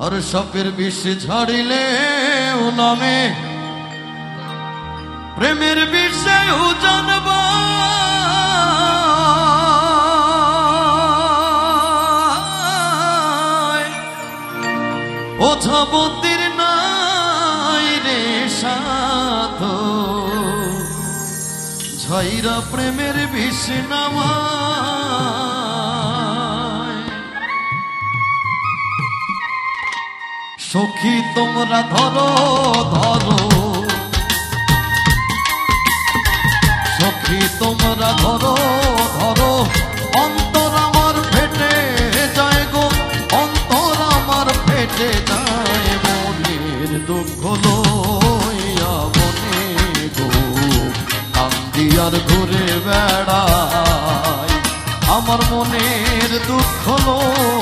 আর সাপের বিষ ঝাড়িলে নামে। প্রেমের বিষয় জানব। ওঝা বন্দির নাই রে সাধ। ঝাইরা প্রেমের বিষ নামায়। সখী, তোমরা ধরো ধরো। সখী, তোমরা ধরো ধরো। অন্তর আমার ফেটে যায় গো, অন্তর আমার ফেটে যায় মনের দুঃখ লইয়া মনে গো। আর ঘুরে বেড়ায় আমার মনের দুঃখ লইয়া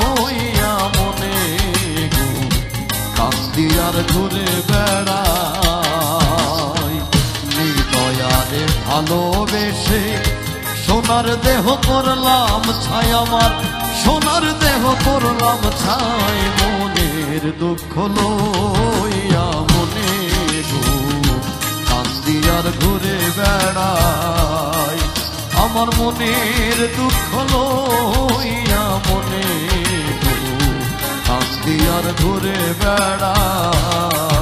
আর ঘুরে বেড়াই। হৃদয়ারে ভালোবেসে সোনার দেহ করলাম ছাই আমার, সোনার দেহ করলাম ছাই মনের দুঃখ লইয়া মনে আর ঘুরে বেড়াই, আমার মনের দুঃখ লইয়া মনে আর ঘুরে বেড়াই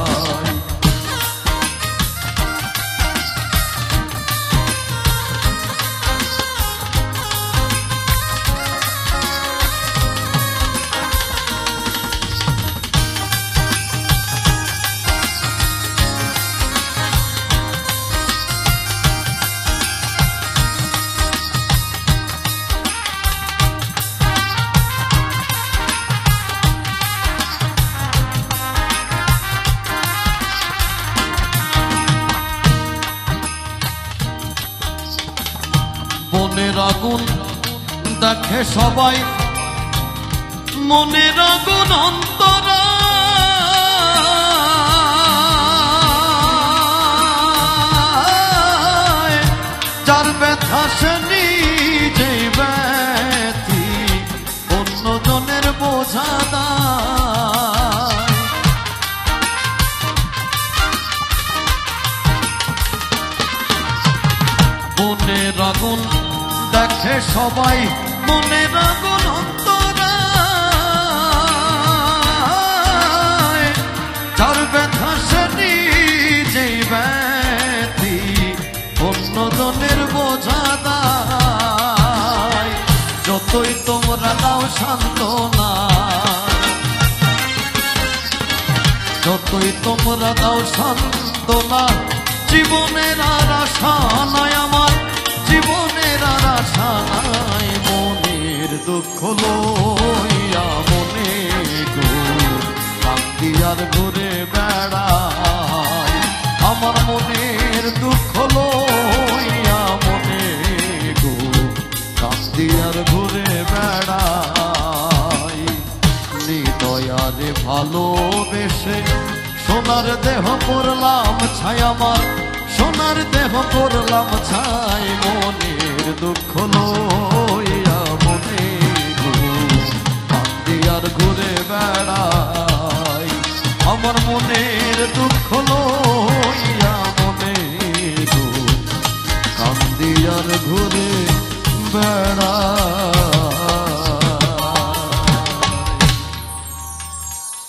মনের আগুন দেখে সবাই। মনের আগুন অন্তরা। যার ব্যথা সে নিজে ব্যথি অন্য জনের বোঝা মনের আগুন দেখে সবাই আগুন অন্তরায় যার ব্যথা সে ব্যথি যতই তোমরা দাও শান্ত না যতই তোমরা দাও সান্ত্বনা, জীবনের আর আশা নাই আমার। দুঃখ লইয়া মনে আর ঘুরে বেড়াই আমার মনের দুঃখ লইয়া মনে কান্দি আর ঘুরে ভালোবেসে সোনার দেহ করলাম ছাই আমার, সোনার দেহ করলাম ছাই মনের দুঃখ লইয়া বেড়াই। আমার মনের দুঃখ লইয়া মনে কান্দিয়ার ঘুরে বেড়াই।